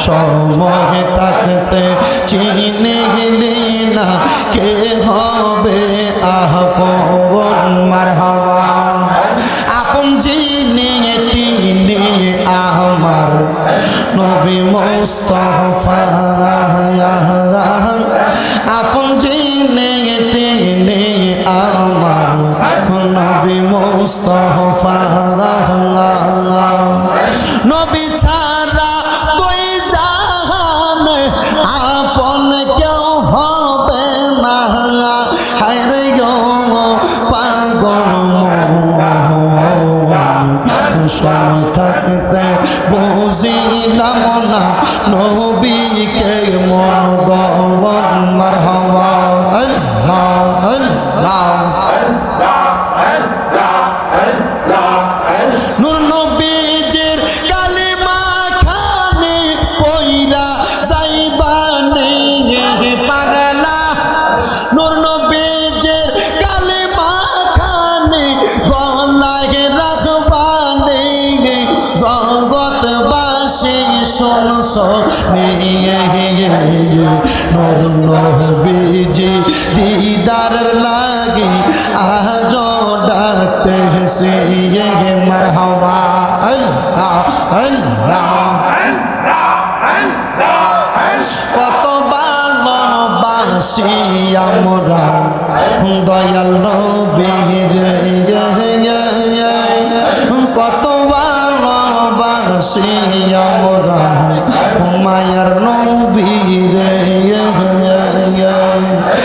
সময় তাকতে চিনে না কে হবে আহ মার হওয়া আপন জিনে তিনি আমার নবী মোস্তফা নবীজি দিদার লাগি আজ ডাকতে সে মারহাবা আল্লাহ আল্লাহ কত ভালোবাসি আমরা দয়াল নবীর মায়ার নবীর একবার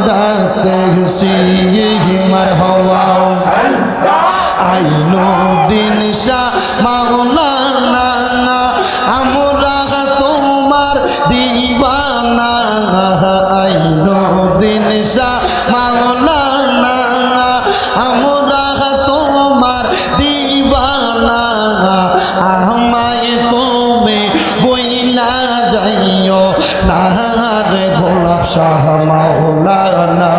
ডাকতে মার হওয়া আইনো দিন শাহ শাহ মাওলানা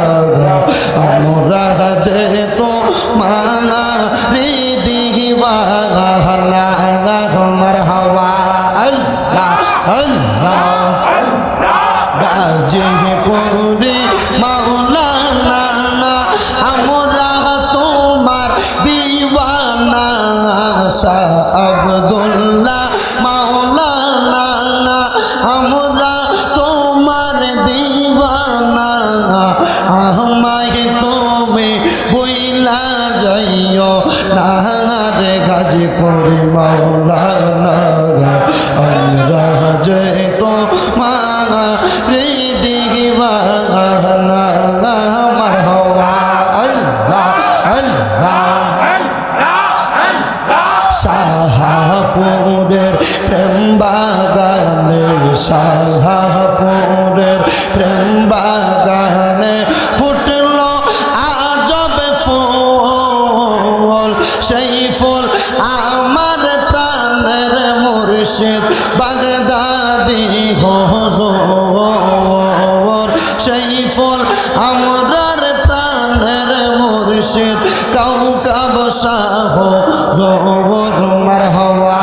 আমরা যে তো মানা দিবানা আমার হাওয়া আল্লাহ আল্লাহ গাজে পরে মাওলানা আমরা তোমার দিবানা শাহ আব্দুল্লাহ দিবানা আমায় তুমি বইলা যাইও। না রে গাজে পরে মাওলানা। প্রেম বাগানে ফুটল আজব ফুল। সেই ফুল আমার প্রাণের মুর্শিদ বাগদাদি হজর। সেই ফুল আমরার প্রাণের মুর্শিদ কাউকাব শাহ জোর মার হওয়া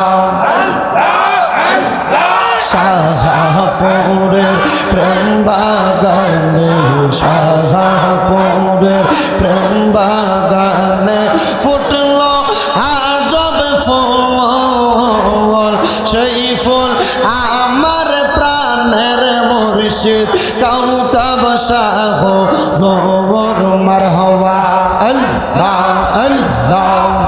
শাহপুরের প্রেম বাগানে শাহপুরের প্রেম বাগানে ফুটল আজব ফুল। সেই ফুল আমার প্রাণের মুর্শিদ কাউকাব শাহ জোর মার হওয়া আল্লাহ আল্লাহ।